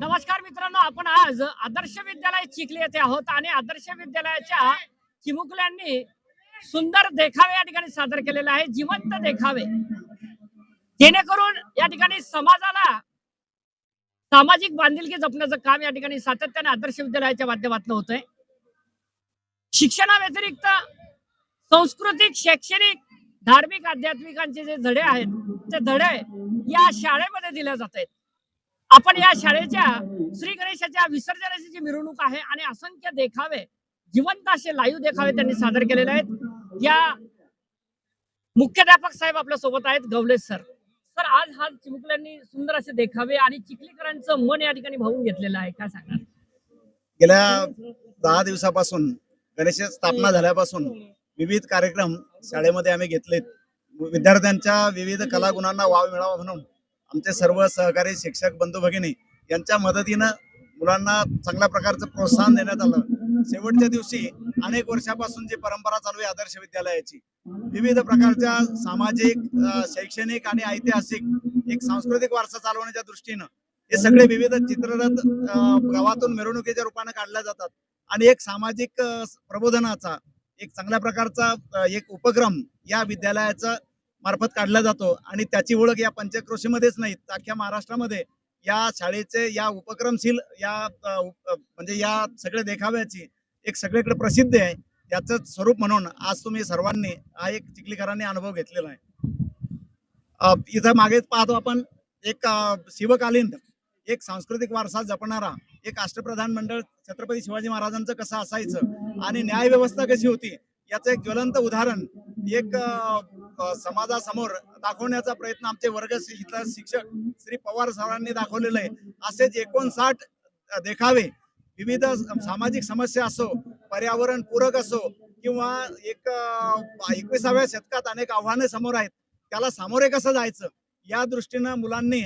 नमस्कार मित्रांनो आपण आज आदर्श विद्यालय चिखली येथे आहोत आणि आदर्श विद्यालयाच्या चिमुकल्यांनी सुंदर देखावे या ठिकाणी सादर केलेले आहे जिवंत देखावे. जेणेकरून या ठिकाणी समाजाला सामाजिक बांधिलकी जपण्याचं काम या ठिकाणी सातत्याने आदर्श विद्यालयाच्या माध्यमातून होत आहे शिक्षणाव्यतिरिक्त सांस्कृतिक शैक्षणिक धार्मिक आध्यात्मिकांचे जे धडे आहेत ते धडे या शाळेमध्ये दिल्या जात आहेत. आपण या शाळेच्या श्री गणेशाच्या विसर्जनाची जी मिरवणूक आहे आणि असंख्य देखावे जिवंत असे लाईव्ह देखावे त्यांनी सादर केलेले आहेत. या मुख्याध्यापक साहेब आपल्यासोबत आहेत गवले सर. सर आज हा चिमुकल्यांनी सुंदर असे देखावे आणि चिखलीकरांचं मन या ठिकाणी भावून घेतलेलं आहे. काय सांगणार गेल्या दहा दिवसापासून गणेश स्थापना झाल्यापासून विविध कार्यक्रम शाळेमध्ये आम्ही घेतलेत. विद्यार्थ्यांच्या विविध कलागुणांना वाव मिळावा म्हणून आमचे सर्व सहकारी शिक्षक बंधू भगिनी यांच्या मदतीनं मुलांना चांगल्या प्रकारचं प्रोत्साहन देण्यात आलं. शेवटच्या दिवशी अनेक वर्षापासून जी परंपरा चालू आहे आदर्श विद्यालयाची विविध प्रकारच्या सामाजिक शैक्षणिक आणि ऐतिहासिक एक सांस्कृतिक वारसा चालवण्याच्या दृष्टीनं हे सगळे विविध चित्ररथ गावातून मिरवणुकीच्या रूपाने काढल्या जातात. आणि एक सामाजिक प्रबोधनाचा एक चांगल्या प्रकारचा एक उपक्रम या विद्यालयाचा मार्फत काढला जातो. आणि त्याची ओळख या पंचक्रोशीमध्येच नाही अख्ख्या महाराष्ट्रामध्ये या शाळेचे या उपक्रमशील या म्हणजे या सगळ्या देखाव्याची एक सगळीकडे प्रसिद्ध आहे. याचं स्वरूप म्हणून आज तुम्ही सर्वांनी हा एक चिखलीकरांनी अनुभव घेतलेला आहे. इथं मागे पाहतो आपण एक शिवकालीन एक सांस्कृतिक वारसा जपणारा एक राष्ट्रप्रधान मंडळ छत्रपती शिवाजी महाराजांचं कसं असायचं आणि न्याय व्यवस्था कशी होती याचं एक ज्वलंत उदाहरण एक समाजासमोर दाखवण्याचा प्रयत्न आमचे वर्ग इथला शिक्षक श्री पवार सरांनी दाखवलेलं आहे. असेच एकोणसाठ देखावे. विविध सामाजिक समस्या असो पर्यावरण पूरक असो किंवा एक एकविसाव्या शतकात अनेक आव्हाने समोर आहेत. त्याला सामोरे कसं जायचं? या दृष्टीनं मुलांनी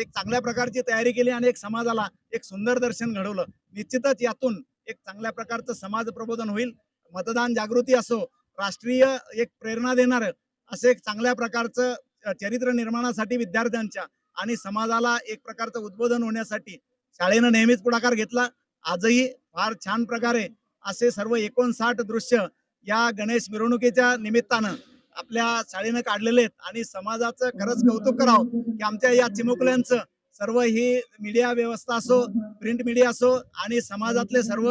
एक चांगल्या प्रकारची तयारी केली आणि एक समाजाला एक सुंदर दर्शन घडवलं. निश्चितच यातून एक चांगल्या प्रकारचं समाज प्रबोधन होईल. मतदान जागृती असो राष्ट्रीय एक प्रेरणा देणार असे एक चांगल्या प्रकारचं चरित्र निर्माणासाठी विद्यार्थ्यांच्या आणि समाजाला एक प्रकारचं उद्बोधन होण्यासाठी शाळेनं नेहमीच पुढाकार घेतला. आजही फार छान प्रकारे असे सर्व एकोणसाठ दृश्य या गणेश मिरवणुकीच्या निमित्तानं आपल्या शाळेनं काढलेले आहेत आणि समाजाचं खरंच कौतुक करावं की आमच्या या चिमुकल्यांचं सर्व ही मीडिया व्यवस्था असो प्रिंट मीडिया असो आणि समाजातले सर्व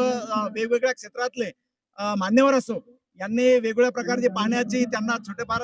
वेगवेगळ्या क्षेत्रातले मान्यवर असो यांनी वेगवेगळ्या प्रकारची पाण्याची त्यांना छोटेफार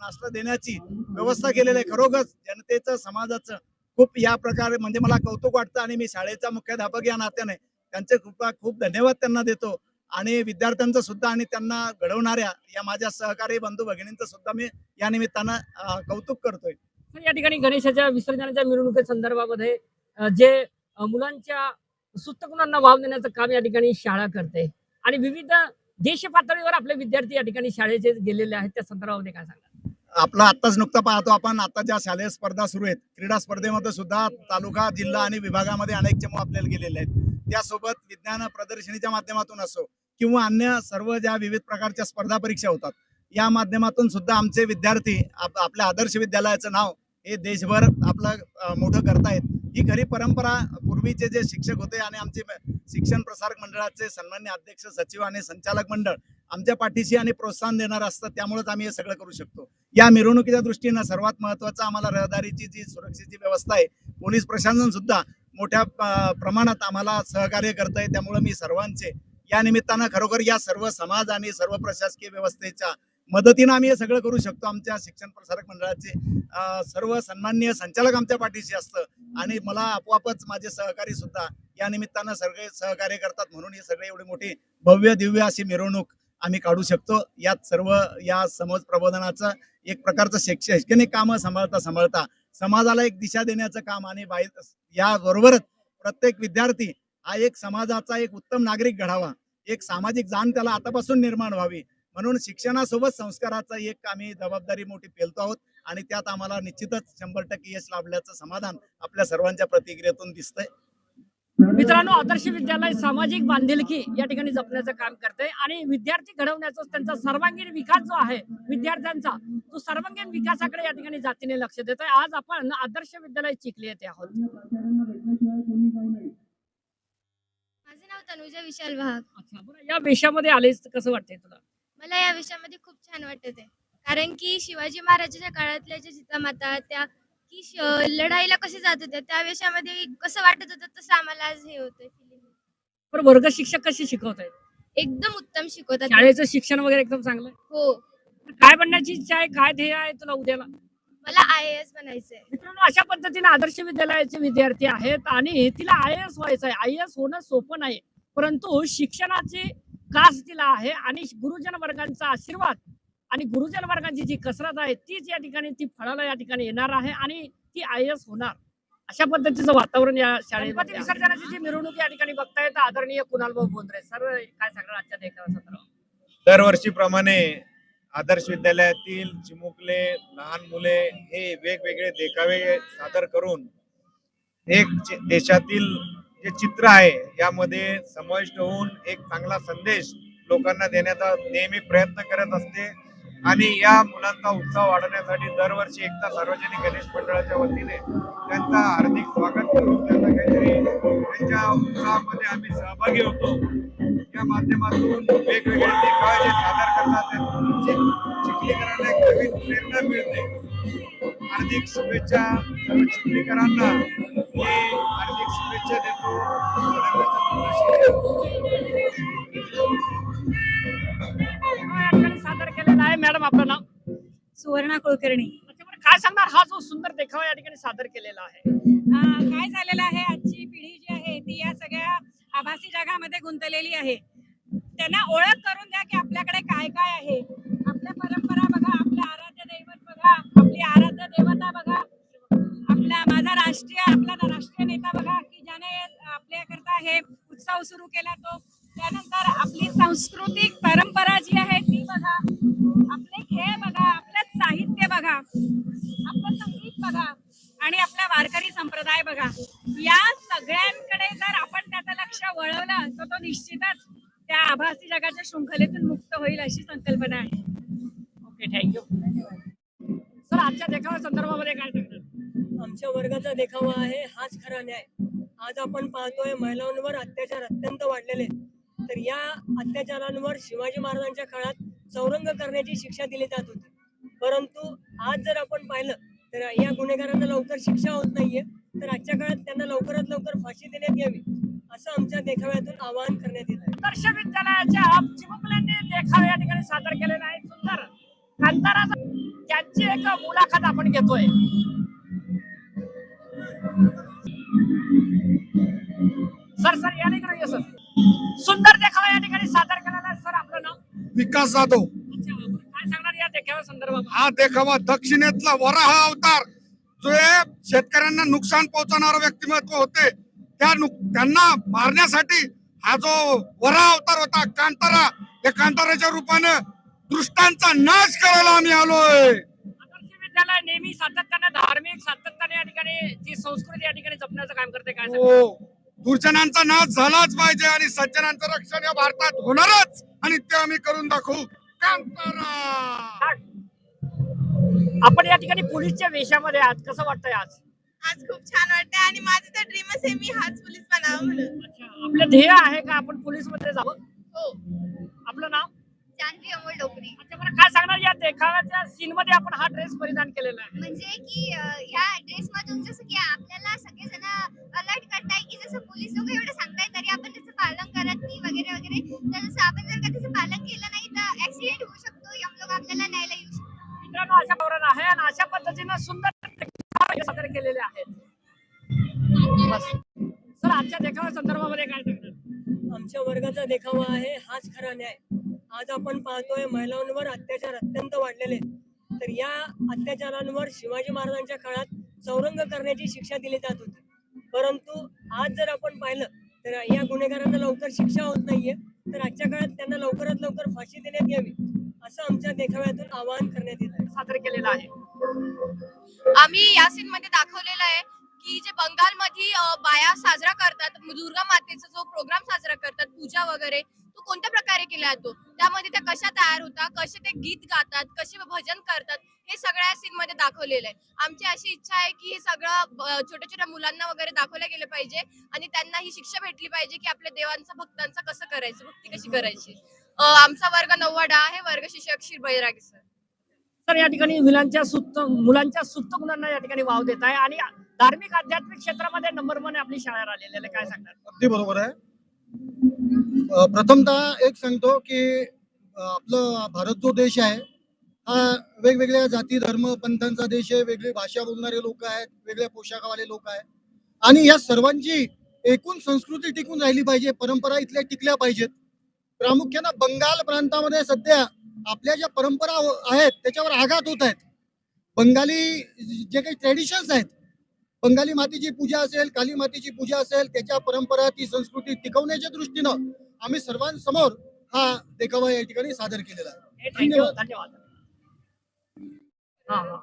नाश्ता देण्याची व्यवस्था केलेली आहे. खरोखर जनतेचं समाजाचं खूप या प्रकारे म्हणजे मला कौतुक वाटतं आणि मी शाळेचा मुख्याध्यापक या नात्याने त्यांचे खूप खूप धन्यवाद त्यांना देतो. आणि विद्यार्थ्यांचं सुद्धा आणि त्यांना घडवणाऱ्या या माझ्या सहकारी बंधू भगिनींचं सुद्धा मी या निमित्तानं कौतुक करतोय. या ठिकाणी गणेशाच्या विसर्जनाच्या मिरवणुकी संदर्भामध्ये जे मुलांच्या सुस्तगुणांना वाव देण्याचं काम या ठिकाणी शाळा करते. आणि विविध देश पातळीवर आपले विद्यार्थी या ठिकाणी शाळेचे गेलेले आहेत. त्या संदर्भामध्ये काय सांगा आपला आत्ताच नुकता पाहतो आपण. आता ज्या शालेय स्पर्धा सुरू आहेत क्रीडा स्पर्धेमध्ये सुद्धा तालुका जिल्हा आणि विभागामध्ये अनेक चमू आपल्याला गेलेले आहेत. त्यासोबत विज्ञान प्रदर्शनीच्या माध्यमातून असो किंवा अन्य सर्व ज्या विविध प्रकारच्या स्पर्धा परीक्षा होतात या माध्यमातून सुद्धा आमचे विद्यार्थी आप- आपल्या आदर्श विद्यालयाचं नाव हे देशभर आपलं मोठं करतायत. ही खरी परंपरा पूर्वीचे जे शिक्षक होते आणि आमचे शिक्षण प्रसारक मंडळाचे सन्मान्य अध्यक्ष सचिव आणि संचालक मंडळ आमच्या पाठीशी आणि प्रोत्साहन देणार असतं त्यामुळेच आम्ही हे सगळं करू शकतो. या मिरवणुकीच्या दृष्टीनं सर्वात महत्वाचं आम्हाला रहदारीची जी सुरक्षेची व्यवस्था आहे पोलीस प्रशासन सुद्धा मोठ्या प्रमाणात आम्हाला सहकार्य करत आहे त्यामुळे मी सर्वांचे या निमित्तानं खरोखर या सर्व समाज आणि सर्व प्रशासकीय व्यवस्थेच्या मदतीनं आम्ही हे सगळं करू शकतो. आमच्या शिक्षण प्रसारक मंडळाचे सर्व सन्माननीय संचालक आमच्या पाठीशी असतं. आणि मला आपोआपच माझे सहकारी सुद्धा या निमित्तानं सगळे सहकार्य करतात म्हणून ही सगळे एवढी मोठी भव्य दिव्य अशी मिरवणूक आम्ही काढू शकतो. यात सर्व या समज प्रबोधनाचं एक प्रकारचं शैक्षणिक कामं सांभाळता सांभाळता समाजाला एक दिशा देण्याचं काम आणि बाहेर या बरोबरच प्रत्येक विद्यार्थी हा एक समाजाचा एक उत्तम नागरिक घडावा. एक सामाजिक जाण त्याला आतापासून निर्माण व्हावी. म्हणून शिक्षणासोबत संस्काराचा एक आम्ही जबाबदारी मोठी पेलतो आहोत. आणि त्यात आम्हाला निश्चितच शंभर टक्के यश लाभल्याचं समाधान आपल्या सर्वांच्या प्रतिक्रियेतून दिसतंय. मित्रांनो आदर्श विद्यालय सामाजिक बांधिलकी या ठिकाणी जपण्याचं काम करते आणि विद्यार्थी घडवण्याचा त्यांचा सर्वांगीण विकास जो आहे विद्यार्थ्यांचा तो सर्वांगीण विकासाकडे या ठिकाणी जातीने लक्ष देत आहे आज आपण आदर्श विद्यालय चिखली येथे आहोत. माझं नाव तनुजा विशाल वाहक अच्छा बरं या विषयामध्ये आलेस तर कसं वाटतंय तुला? मला या विषयामध्ये खूप छान वाटत आहे. कारण की शिवाजी महाराजांच्या काळातल्या ज्या जिजामाता त्या की श- लढाईला कसे जात होत्या त्या विषयामध्ये कसं वाटत होतं तसं आम्हाला आज हे होतं बरं वर्ग शिक्षक कसे शिकवत आहेत एकदम उत्तम शिकवतात. शाळेचं शिक्षण वगैरे एकदम चांगलं? आहे? हो. काय बनण्याची इच्छा आहे? काय ध्येय आहे तुला उद्याला? मला आय ए एस बनायचंय. मित्रांनो अशा पद्धतीने आदर्श विद्यालयाचे विद्यार्थी आहेत आणि तिला आय एस व्हायचं आहे आय एस होणं सोपं नाही. परंतु शिक्षणाची कास तिला आहे आणि गुरुजन वर्गांचा आशीर्वाद आणि गुरुजन वर्गांची जी कसरत आहे तीच या ठिकाणी ती फळाला या ठिकाणी येणार आहे आणि ती आय एस होणार. अशा पद्धतीचं वातावरण या शाळेमध्ये विसर्जनाची जी मिरवणूक या ठिकाणी बघतायत आदरणीय कुणाल भाऊ बोंद्रे सर काय सांगणार आजच्या देखाव्यासंदर्भात दरवर्षीप्रमाणे आदर्श विद्यालयातील चिमुकले लहान मुले हे वेगवेगळे देखावे सादर करून एक देशातील जे चित्र आहे यामध्ये समाविष्ट होऊन एक चांगला संदेश लोकांना देण्याचा नेहमी प्रयत्न करत असते. आणि या मुलांचा उत्साह वाढवण्यासाठी दरवर्षी एकदा सार्वजनिक गणेश मंडळाच्या वतीने त्यांचा हार्दिक स्वागत करून त्यांना काहीतरी त्यांच्या उत्साहामध्ये आम्ही सहभागी होतो. या माध्यमातून वेगवेगळे देखावे जे सादर करतात त्यातून चिखलीकरांना एक नवीन प्रेरणा मिळते. हार्दिक शुभेच्छा सर्व चिखलीकरांना. मी हार्दिक शुभेच्छा देतो. सुवर्णा कुलकर्णी. काय सांगणार? हा जो सुंदर देखावा या ठिकाणी सादर केलेला आहे. काय झालेलं आहे? आजची पिढी जी आहे ती या सगळ्या आभासी जगामध्ये गुंतलेली आहे. त्यांना ओळख करून द्या की आपल्याकडे काय काय आहे. आपल्या परंपरा बघा आपलं आराध्य दैवत बघा आपली आराध्य देवता बघा. आपला माझा राष्ट्रीय आपला राष्ट्रीय नेता बघा की ज्याने आपल्याकरता हे उत्सव सुरू केला तो. त्यानंतर आपली सांस्कृतिक परंपरा जी आहे ती बघा. आपले खेळ बघा बघा. आपलं संगीत बघा आणि आपला वारकरी संप्रदाय बघा. या सगळ्यांकडे जर आपण त्याचं लक्ष वळवलं तर तो निश्चितच त्या आभासी जगाच्या शृंखलेतून मुक्त होईल अशी संकल्पना आहे. ओके थँक्यू सर आजच्या देखाव्या संदर्भामध्ये काय सांगणार? आमच्या वर्गाचा देखावा आहे हाच खरा न्याय. आज आपण पाहतोय महिलांवर अत्याचार अत्यंत वाढलेले. तर या अत्याचारांवर शिवाजी महाराजांच्या काळात चौरंग करण्याची शिक्षा दिली जात होती. परंतु आज जर आपण पाहिलं तर या गुन्हेगारांना लवकर शिक्षा होत नाहीये. तर आजच्या काळात त्यांना लवकरात लवकर फाशी देण्यात यावी असं आमच्या देखाव्यातून आवाहन करण्यात येत आहे. आदर्श विद्यालयाच्या चिमुकल्यांनी देखावे या ठिकाणी सादर केलेला आहे. सुंदर कांताराचा त्यांची एक मुलाखत आपण घेतोय. सर सर या ठिकाणी सर. सुंदर देखावा या ठिकाणी सादर केलेला आहे. सर आपलं नाव? विकास जाधव. संदर्भात. हा देखावा दक्षिणेतला वराह अवतार जो हे शेतकऱ्यांना नुकसान पोहोचवणारं व्यक्तिमत्व होते त्या त्यांना मारण्यासाठी हा जो वराह अवतार होता कांतारा या कांताराच्या रूपानं दृष्टांचा नाश करायला आम्ही आलोय. आदर्श विद्यालय नेहमी सातत्याने धार्मिक सातत्याने या ठिकाणी जी संस्कृती या ठिकाणी जपण्याचं काम करते काय? हो. दुर्जनांचा नाश झालाच पाहिजे आणि सज्जनांचं रक्षण या भारतात होणारच आणि ते आम्ही करून दाखवू. हो. आपण या ठिकाणी पोलीसच्या वेशामध्ये आहात. कसं वाटतंय आज? आज खूप छान वाटतंय आणि माझं तर ड्रीमच आहे मी हाच पोलीस बनावं म्हणून. आपलं ध्येय आहे का आपण पोलीसमध्ये जावं? हो. आपलं नाव? जानवी अमोल डोकरी. अच्छा बरं काय सांगणार या देखाव्याच्या सीन मध्ये आपण हा ड्रेस परिधान केलेला आहे? म्हणजे की अं, ह्या ड्रेस मधून जसं की आपल्याला सगळेजण अलर्ट करताय की जसं पोलीस लोक एवढं सांगताय तरी आपण त्याचं पालन करत नाही वगैरे वगैरे. तर जसं आपण जर वर्गाचा देखावा आहे हाच खरा न्याय. आज आपण पाहतोय महिलांवर अत्याचार अत्यंत वाढलेले आहेत. तर या अत्याचारांवर शिवाजी महाराजांच्या काळात चौरंग करण्याची शिक्षा दिली जात होती. परंतु आज जर आपण पाहिलं तर या गुन्हेगारांना लवकर शिक्षा होत नाहीये. तर आजच्या काळात त्यांना लवकरात लवकर फाशी देण्यात यावी असं आमच्या देखाव्यातून आवाहन करण्यात येत सादर केलेलं आहे. आम्ही या सीन मध्ये दाखवलेलं आहे की जे बंगालमध्ये बाया साजरा करतात दुर्गा मातेचा जो प्रोग्राम पूजा वगैरे तो कोणत्या प्रकारे केला जातो त्यामध्ये त्या कशा तयार होतात कसे ते गीत गातात? कसे भजन करतात? हे सगळ्या सीन मध्ये दाखवलेलं आहे. आमची अशी इच्छा आहे की हे सगळं छोट्या छोट्या मुलांना वगैरे दाखवलं गेलं पाहिजे आणि त्यांना ही शिक्षा भेटली पाहिजे की आपल्या देवांचा भक्तांचा कसं करायचं? भक्ती कशी करायची? आमचा वर्ग नववा डा आहे. वर्ग शिक्षक श्री बैरागी सर. तर या ठिकाणी मुलांच्या सुप्त मुलांच्या सुप्त गुणांना या ठिकाणी वाव देत आहे आणि धार्मिक आध्यात्मिक क्षेत्रामध्ये नंबर वन आपली शाळा राहिलेली काय सांगणार? अगदी बरोबर आहे. प्रथमतः एक सांगतो की आपलं भारत जो देश आहे हा वेगवेगळ्या जाती धर्म पंथांचा देश आहे वेगळी भाषा बोलणारे लोक आहेत वेगळ्या पोशाखावाले लोक आहेत. आणि या सर्वांची एकूण संस्कृती टिकून राहिली पाहिजे परंपरा इथल्या टिकल्या पाहिजेत. प्रामुख्यानं बंगाल प्रांतामध्ये सध्या आपल्या ज्या परंपरा आहेत त्याच्यावर आघात होत आहेत. बंगाली जे काही ट्रेडिशन्स आहेत बंगाली मातीची पूजा असेल काली मातीची पूजा असेल त्याच्या परंपरा ती संस्कृती टिकवण्याच्या दृष्टीनं आम्ही सर्वांसमोर हा देखावा या ठिकाणी सादर केलेला आहे. धन्यवाद. हा हा.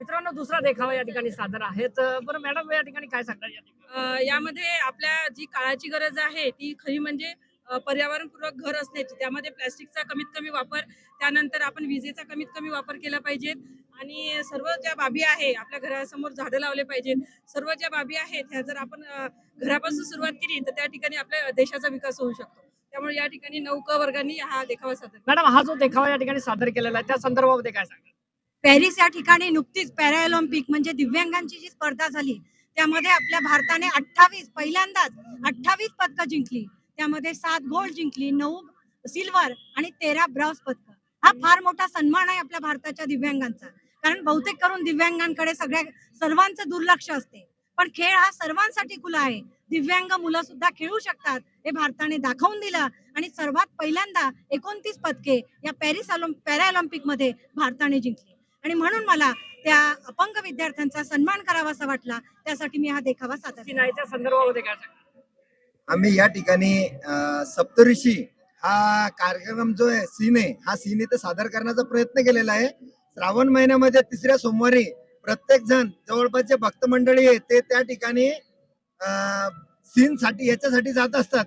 मित्रांनो दुसरा देखावा या ठिकाणी सादर आहे. तर बरं मॅडम या ठिकाणी काय सांगणार या ठिकाणी? अ, यामध्ये आपल्या जी काळाची गरज आहे ती खरी म्हणजे अ, पर्यावरणपूर्वक घर असण्याची. त्यामध्ये प्लॅस्टिकचा कमीत कमी वापर त्यानंतर आपण विजेचा कमीत कमी वापर केला पाहिजे. आणि सर्व ज्या बाबी आहे आपल्या घरासमोर झाडं लावले पाहिजेत. सर्व ज्या बाबी आहेत ह्या जर आपण घरापासून सुरुवात केली तर त्या ठिकाणी आपल्या देशाचा विकास होऊ शकतो. त्यामुळे या ठिकाणी नौका वर्गांनी हा देखावा सादर. मॅडम हा जो देखावा या ठिकाणी सादर केलेला आहे त्या संदर्भामध्ये काय सांगणार पॅरिस या ठिकाणी नुकतीच पॅराऑलिम्पिक म्हणजे दिव्यांगांची जी स्पर्धा झाली त्यामध्ये आपल्या भारताने अठ्ठावीस पहिल्यांदाच अठ्ठावीस पदकं जिंकली. त्यामध्ये सात गोल्ड जिंकली नऊ सिल्वर आणि तेरा ब्रॉन्झ पदक. हा फार मोठा सन्मान आहे आपल्या भारताच्या दिव्यांगांचा. कारण बहुतेक करून दिव्यांगांकडे सगळ्या सर्वांचं दुर्लक्ष असते. पण खेळ हा सर्वांसाठी खुला आहे. दिव्यांग मुलं सुद्धा खेळू शकतात हे भारताने दाखवून दिलं. आणि सर्वात पहिल्यांदा एकोणतीस पदके या पॅरिस पॅराऑलिम्पिकमध्ये भारताने जिंकली. आणि म्हणून मला त्या अपंग विद्यार्थ्यांचा सन्मान करावासा वाटला. त्यासाठी मी हा देखावा सादर संदर्भामध्ये आम्ही या ठिकाणी सप्तऋषी हा कार्यक्रम जो आहे सीन आहे हा सीन इथे सादर करण्याचा प्रयत्न केलेला आहे. श्रावण महिन्यामध्ये तिसऱ्या सोमवारी प्रत्येक जण जवळपासचे भक्त मंडळी आहे ते त्या ठिकाणी सीन साठी याच्यासाठी जात असतात.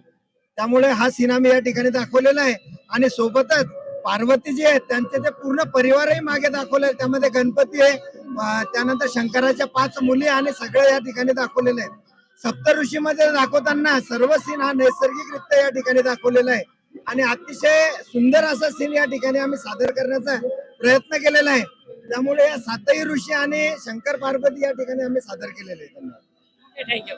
त्यामुळे हा सीन आम्ही या ठिकाणी दाखवलेला आहे. आणि सोबतच पार्वती जी आहे त्यांचे ते पूर्ण परिवारही मागे दाखवले त्यामध्ये गणपती आहे त्यानंतर शंकराच्या पाच मुली आणि सगळे या ठिकाणी दाखवलेले आहेत. सप्तऋषीमध्ये दाखवताना सर्व सीन हा नैसर्गिकरित्या या ठिकाणी दाखवलेला आहे. आणि अतिशय सुंदर असा सीन या ठिकाणी आम्ही सादर करण्याचा प्रयत्न केलेला आहे. त्यामुळे या सातही ऋषी आणि शंकर पार्वती या ठिकाणी आम्ही सादर केलेले आहे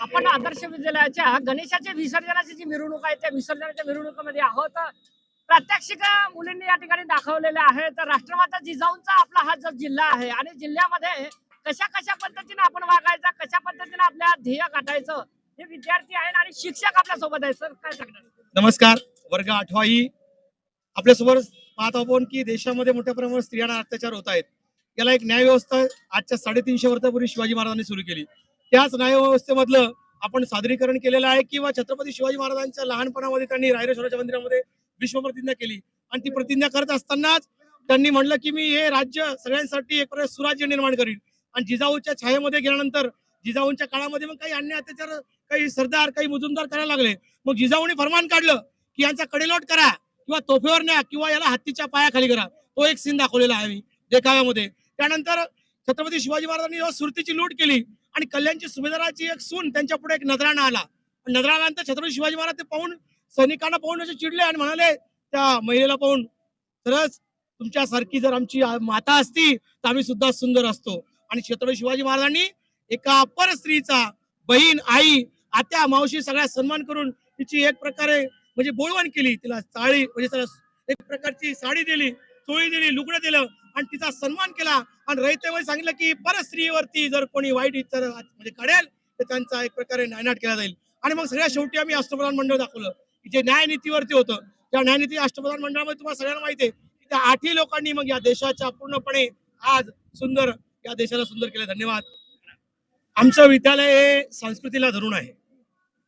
आपण आदर्श विद्यालयाच्या गणेशाच्या विसर्जनाची जी मिरवणूक आहे त्या विसर्जनाच्या मिरवणुकीमध्ये आहोत. प्रात्यक्षिक मुलींनी या ठिकाणी दाखवलेले आहे तर राष्ट्रमाता जिजाऊंचा आपला हा जो जिल्हा आहे आणि जिल्ह्यामध्ये कशा कशा पद्धतीने आपण वागायचा कशा पद्धतीने आपल्या ध्येय गाठायचं हे विद्यार्थी आहेत आणि शिक्षक आपल्यासोबत आहे सर काय सांगणार? नमस्कार वर्ग आठवा ई. आपल्यासमोर पाहत आपण की देशामध्ये मोठ्या प्रमाणात स्त्रियांना अत्याचार होत आहेत. याला एक न्याय व्यवस्था आजच्या साडेतीनशे वर्षापूर्वी शिवाजी महाराजांनी सुरू केली. त्याच न्याय व्यवस्थेमधलं आपण सादरीकरण केलेलं आहे किंवा छत्रपती शिवाजी महाराजांच्या लहानपणामध्ये त्यांनी रायरेश्वराच्या मंदिरामध्ये विश्वप्रतिज्ञा केली. आणि ती प्रतिज्ञा करत असतानाच त्यांनी म्हणलं की मी हे राज्य सगळ्यांसाठी एक प्रकारे सुराज्य निर्माण करीन. आणि जिजाऊच्या छायेमध्ये गेल्यानंतर जिजाऊंच्या काळामध्ये मग काही अन्य अत्याचार काही सरदार काही मुजुमदार करायला लागले. मग जिजाऊने फरमान काढलं की यांचा कडेलोट करा किंवा तोफेवर न्या किंवा याला हत्तीच्या पायाखाली करा. तो एक सीन दाखवलेला आहे देखाव्यामध्ये. त्यानंतर छत्रपती शिवाजी महाराजांनी जेव्हा सुरतीची लूट केली आणि कल्याणची सुभेदाराची एक सून त्यांच्या पुढे एक नजराणा आला. नजरा आल्यानंतर छत्रपती शिवाजी महाराज ते पाहून सैनिकांना पाहून असे चिडले आणि म्हणाले त्या महिलेला पाहून खरंच तुमच्यासारखी जर आमची माता असती तर आम्ही सुद्धा सुंदर असतो. आणि छत्रपती शिवाजी महाराजांनी एका अपर स्त्रीचा बहीण आई आत्या मावशी सगळ्या सन्मान करून तिची एक प्रकारे म्हणजे बोळवण केली. तिला साडी म्हणजे एक प्रकारची साडी दिली चोळी दिली लुगडं दिलं आणि तिचा सन्मान केला. आणि रयतेमध्ये सांगितलं की परस्त्रीवरती जर कोणी वाईट इतर म्हणजे कडेल तर त्यांचा एक प्रकारे नायनाट केला जाईल. आणि मग सगळ्या शेवटी आम्ही अष्टप्रधान मंडळ दाखवलं. की जे न्यायनीतीवरती होतं त्या न्यायनीती अष्टप्रधान मंडळामध्ये तुम्हाला सगळ्यांना माहिती आहे की त्या आठही लोकांनी मग या देशाच्या पूर्णपणे आज सुंदर या देशाला सुंदर केलं. धन्यवाद. आमचं विद्यालय हे संस्कृतीला धरून आहे.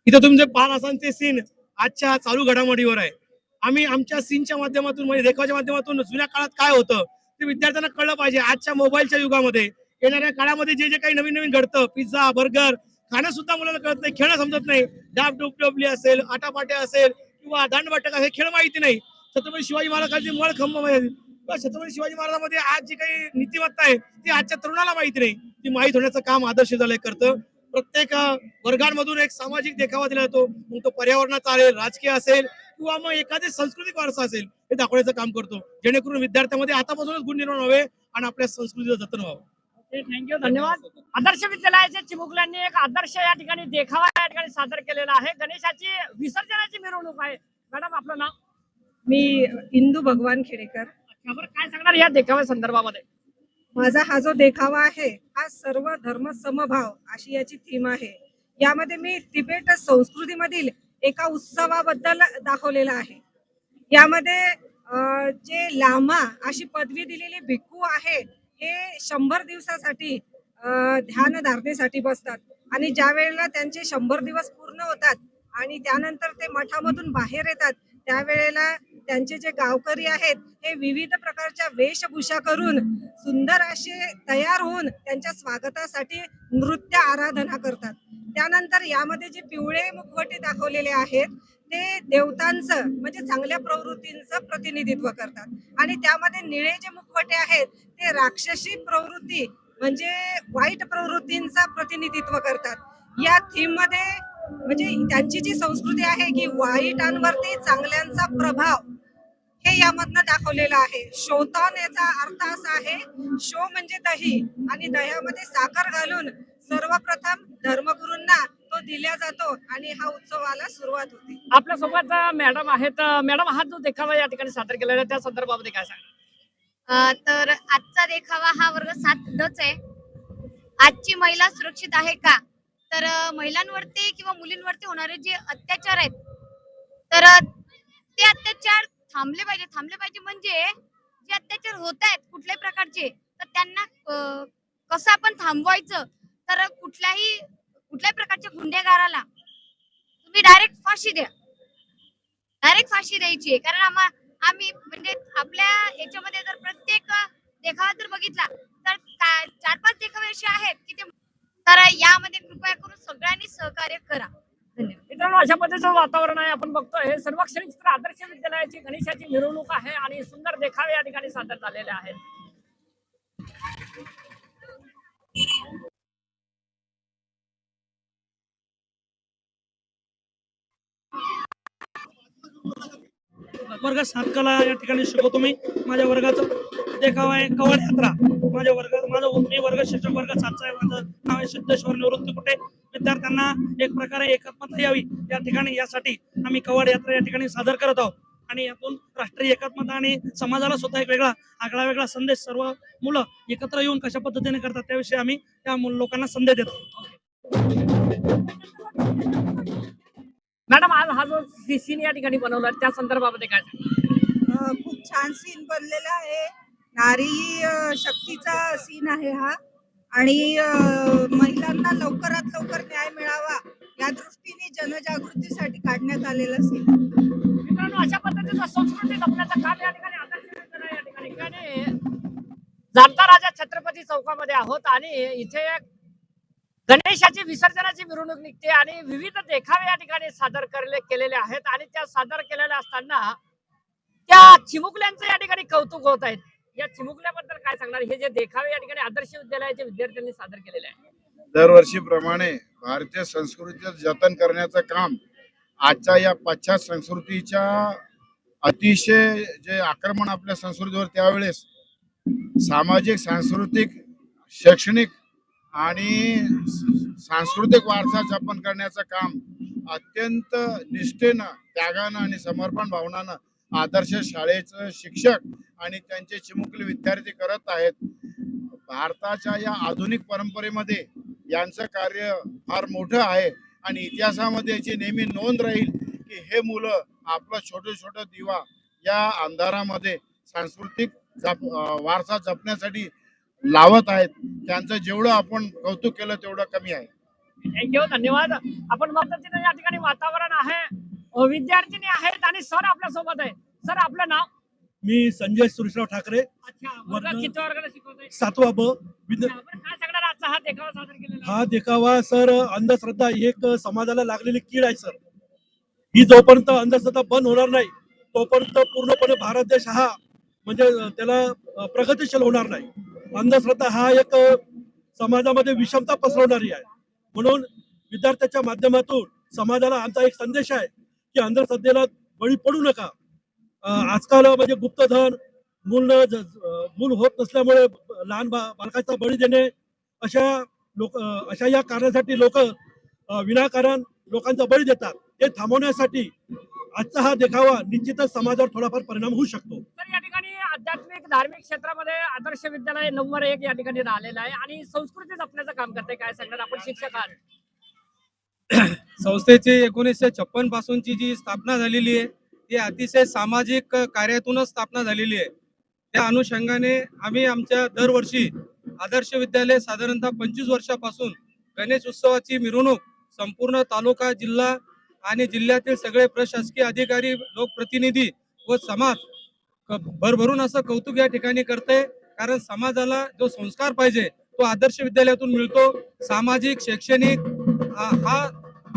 इथं तुमचे पाच सीन आजच्या चालू घडामोडीवर आहे. आम्ही आमच्या सीनच्या माध्यमातून म्हणजे देखावाच्या माध्यमातून जुन्या काळात काय होतं ते विद्यार्थ्यांना कळलं पाहिजे. आजच्या मोबाईलच्या युगामध्ये येणाऱ्या काळामध्ये जे जे काही नवीन नवीन घडतं पिझ्झा बर्गर खाणं सुद्धा मुलांना कळत नाही खेळणं समजत नाही. डाब डुब असेल आटापाट्या असेल किंवा दांडबाटक असेल खेळ माहिती नाही. छत्रपती शिवाजी महाराजांची मळ खंब छत्रपती शिवाजी महाराजांमध्ये आज जी काही नीतिमत्ता आहे ती आजच्या तरुणाला माहिती नाही. ती माहीत होण्याचं काम आदर्श झालंय करतं. प्रत्येक वर्गांमधून एक सामाजिक देखावा दिला जातो. मग तो पर्यावरणाचा असेल राजकीय असेल किंवा मग एखादी सांस्कृतिक वारसा असेल हे दाखवण्याचं काम करतो. जेणेकरून विद्यार्थ्यांमध्ये आतापासूनच गुण निर्माण व्हावे आणि आपल्या संस्कृतीचं जतन व्हावं. थँक्यू धन्यवाद. आदर्श विद्यालयाच्या चिमुकल्यांनी एक आदर्श या ठिकाणी देखावा या ठिकाणी सादर केलेला आहे. गणेशाची विसर्जनाची मिरवणूक आहे. मॅडम आपलं नाव? मी इंदू भगवान खेडेकर. सांगणार या देखाव्या संदर्भामध्ये? माझा हा जो देखावा आहे हा सर्व धर्म समभाव अशी याची थीम आहे. यामध्ये मी तिबेट संस्कृतीमधील एका उत्सवाबद्दल दाखवलेला आहे. यामध्ये जे लामा अशी पदवी दिलेले भिक्खू आहे हे शंभर दिवसासाठी ध्यान धारणेसाठी बसतात. आणि ज्या वेळेला त्यांचे शंभर दिवस पूर्ण होतात आणि त्यानंतर ते मठामधून बाहेर येतात त्यावेळेला त्यांचे जे गावकरी आहेत हे विविध प्रकारच्या वेशभूषा करून सुंदर असे तयार होऊन त्यांच्या स्वागतासाठी नृत्य आराधना करतात. त्यानंतर यामध्ये जे पिवळे मुखवटे दाखवलेले आहेत ते देवतांचं म्हणजे चांगल्या प्रवृत्तींचं प्रतिनिधित्व करतात. आणि त्यामध्ये निळे जे मुखवटे आहेत ते राक्षसी प्रवृत्ती म्हणजे वाईट प्रवृत्तींचं प्रतिनिधित्व करतात. या थीममध्ये म्हणजे त्यांची जी संस्कृती आहे की वाईटांवरती चांगल्यांचा प्रभाव हे यामधनं दाखवलेलं आहे. शोतान याचा अर्थ असा आहे शो म्हणजे दही आणि दह्यामध्ये साखर घालून सर्वप्रथम धर्मगुरूंना तो दिला जातो आणि हा उत्सवाला सुरुवात होते. आपल्यासोबत मॅडम आहेत. मॅडम हा जो देखावा या ठिकाणी सादर केलेला आहे त्या संदर्भामध्ये काय अ, तर आजचा देखावा हा वर्ग सात आहे. आजची महिला सुरक्षित आहे का? तर महिलांवरती किंवा मुलींवरती होणारे जे अत्याचार आहेत तर ते अत्याचार थांबले पाहिजे. थांबले पाहिजे म्हणजे जे अत्याचार होत आहेत कुठल्याही प्रकारचे तर त्यांना कसं आपण थांबवायचं? तर कुठल्याही कुठल्याही प्रकारच्या गुन्हेगाराला तुम्ही डायरेक्ट फाशी द्या. डायरेक्ट फाशी द्यायची कारण आम्हा आम्ही म्हणजे आपल्या याच्यामध्ये जर प्रत्येक देखावा जर बघितला तर चार पाच देखावे असे आहेत की ते तर यामध्ये कृपया करून सगळ्यांनी सहकार्य करा. मित्रांनो अशा पद्धतीचं वातावरण आहे. आपण बघतोय सर्व चित्र आदर्श विद्यालयाची गणेशाची मिरवणूक आहे आणि सुंदर देखावे या ठिकाणी सादर झालेले आहेत. वर्ग सात कला या ठिकाणी शिकवतो मी. माझ्या वर्गाचं देखावा आहे. कवाड यात्रा. माझ्या वर्गात माझा मी वर्ग शिक्षक वर्ग सातचा आहे. माझं नाव आहे सिद्धेश्वर निवृत्ती कुठे विद्यार्थ्यांना एक प्रकारे एकात्मता यावी या ठिकाणी. यासाठी आम्ही कवाड यात्रा या ठिकाणी सादर करत आहोत. आणि यातून राष्ट्रीय एकात्मता आणि समाजाला स्वतः एक वेगळा आगळा वेगळा संदेश सर्व मुलं एकत्र येऊन कशा पद्धतीने करतात त्याविषयी आम्ही त्या लोकांना संदेश देतो. मॅडम आज हा जो सीन या ठिकाणी बनवला त्या संदर्भामध्ये काय खूप छान सीन बनलेला आहे. नारी शक्तीचा सीन आहे हा. आणि महिलांना लवकरात लवकर न्याय मिळावा या दृष्टीने जनजागृतीसाठी काढण्यात आलेला सीन मित्रांनो अशा पद्धतीचं संस्कृती जपण्याचं काम या ठिकाणी या ठिकाणी जाणता राजा छत्रपती चौकामध्ये आहोत आणि इथे एक गणेशाची विसर्जनाची मिरवणूक निघते आणि विविध देखावे या ठिकाणी सादर करले केलेले आहेत. आणि त्या सादर केलेल्या असताना त्या चिमुकल्यांचं या ठिकाणी कौतुक होत आहेत या चिमुकल्याबद्दल काय सांगणार? हे जे देखावे या ठिकाणी आदर्श विद्यालयाच्या विद्यार्थ्यांनी सादर केलेले आहे. दरवर्षीप्रमाणे भारतीय संस्कृतीचं जतन करण्याचं काम आजच्या या पाश्चात संस्कृतीच्या अतिशय जे आक्रमण आपल्या संस्कृतीवर त्यावेळेस सामाजिक सांस्कृतिक शैक्षणिक आणि सांस्कृतिक वारसा जपन करण्याचं काम अत्यंत निष्ठेनं त्यागानं आणि समर्पण भावनानं आदर्श शाळेचं शिक्षक आणि त्यांचे चिमुकले विद्यार्थी करत आहेत. भारताच्या या आधुनिक परंपरेमध्ये यांचं कार्य फार मोठं आहे आणि इतिहासामध्ये याची नेहमी नोंद राहील की हे मुलं आपलं छोटं छोटं दिवा या अंधारामध्ये सांस्कृतिक जप वारसा जपण्यासाठी लावत आहेत त्यांचं जेवढं आपण कौतुक केलं तेवढं कमी आहे. थँक्यू धन्यवाद. आपण पद्धतीने या ठिकाणी वातावरण आहे. विद्यार्थिनी आहेत आणि सर आपल्यासोबत आहे सर आपलं नाव? मी संजय सुरेशराव ठाकरे. अच्छा वर्ग वर्ग- किती वर्गाला शिकवतोय? सातवा ब. विद्या आपण काय देखावा सादर केलेला आहे? हा देखावा सर अंधश्रद्धा ही एक समाजाला लागलेली कीड आहे सर. ही जोपर्यंत अंधश्रद्धा बंद होणार नाही तोपर्यंत पूर्णपणे भारत देश हा म्हणजे त्याला अ, प्रगतिशील होणार नाही. अंधश्रद्धा हा एक समाजामध्ये विषमता पसरवणारी आहे. म्हणून विद्यार्थ्याच्या माध्यमातून समाजाला आमचा एक संदेश आहे की अंधश्रद्धेला बळी पडू नका. आजकाल म्हणजे गुप्तधन मूल मूल होत नसल्यामुळे लहान बालकाचा बळी देणे अशा लोक अशा या कारणासाठी लोक विनाकारण लोकांचा बळी देतात. हे थांबवण्यासाठी आजचा हा देखावा निश्चितच समाजावर थोडाफार परिणाम होऊ शकतो. या ठिकाणी आध्यात्मिक धार्मिक क्षेत्रामध्ये आदर्श विद्यालय नंबर एक या ठिकाणी राहिलेलं आहे. आणि संस्कृती जपण्याचं काम करते काय सांगणार आपण शिक्षक आहात. संस्थेची एकोणीसशे छप्पन पासूनची जी स्थापना झालेली आहे ती अतिशय सामाजिक कार्यातूनच स्थापना झालेली आहे. त्या अनुषंगाने आम्ही आमच्या दरवर्षी आदर्श विद्यालय साधारणतः पंचवीस वर्षापासून गणेश उत्सवाची मिरवणूक संपूर्ण तालुका जिल्हा आणि जिल्ह्यातील सगळे प्रशासकीय अधिकारी लोकप्रतिनिधी व समाज भरभरून असं कौतुक या ठिकाणी करते. कारण समाजाला जो संस्कार पाहिजे तो आदर्श विद्यालयातून मिळतो. सामाजिक शैक्षणिक हा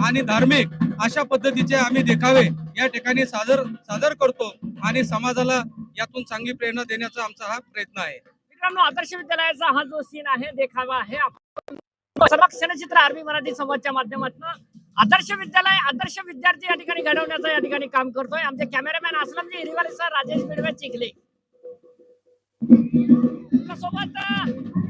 आणि धार्मिक अशा पद्धतीचे आम्ही देखावे या ठिकाणी सादर सादर करतो आणि समाजाला यातून चांगली प्रेरणा देण्याचा आमचा हा प्रयत्न आहे. मित्रांनो आदर्श विद्यालयाचा हा जो सीन आहे देखावा आहे. आपण सर्व क्षणचित्र आरबी मराठी संवादच्या माध्यमातून आदर्श विद्यालय आदर्श विद्यार्थी या ठिकाणी घडवण्याचं या ठिकाणी काम करतोय. आमचे कॅमेरामॅन असलमजी हिरीवाले सर राजेश बिडवे चिखले. सोबत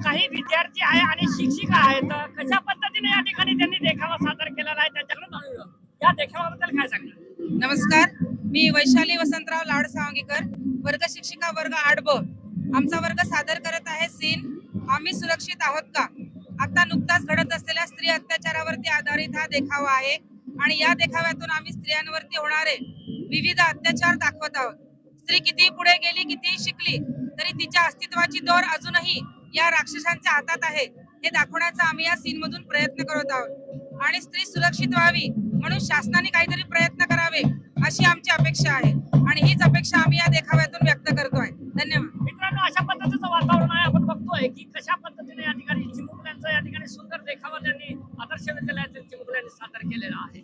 काही विद्यार्थी आहे आणि शिक्षिका आहेत. कशा पद्धतीने या ठिकाणी त्यांनी देखावा सादर केलेला आहे त्यांच्याकडून या देखाव्याबद्दल काय सांगणार? नमस्कार. मी वैशाली वसंतराव लाड सावंगीकर वर्ग शिक्षिका वर्ग आठ ब आमचा वर्ग सादर करत आहे सीन आम्ही सुरक्षित आहोत का? आता नुकताच घडत असलेल्या स्त्री अत्याचारावरती आधारित हा देखावा आहे. आणि या देखाव्यातून आम्ही स्त्रियांवरती होणारे विविध अत्याचार दाखवत आहोत. स्त्री किती पुढे गेली किती शिकली तरी तिच्या अस्तित्वाची दोर अजूनही या राक्षसांच्या हातात आहे. हे दाखवण्याचा आम्ही या सीन मधून प्रयत्न करत आहोत. आणि स्त्री सुरक्षित व्हावी म्हणून शासनाने काहीतरी प्रयत्न करावे अशी आमची अपेक्षा आहे. आणि हीच अपेक्षा आम्ही या देखाव्यातून व्यक्त करतोय. धन्यवाद. अशा पद्धतीचं वातावरण आहे. आपण बघतोय की कशा पद्धतीने या ठिकाणी चिमुकल्यांचा या ठिकाणी सुंदर देखावा त्यांनी आदर्श विद्यालयातील चिमुकल्यांनी सादर केलेला आहे.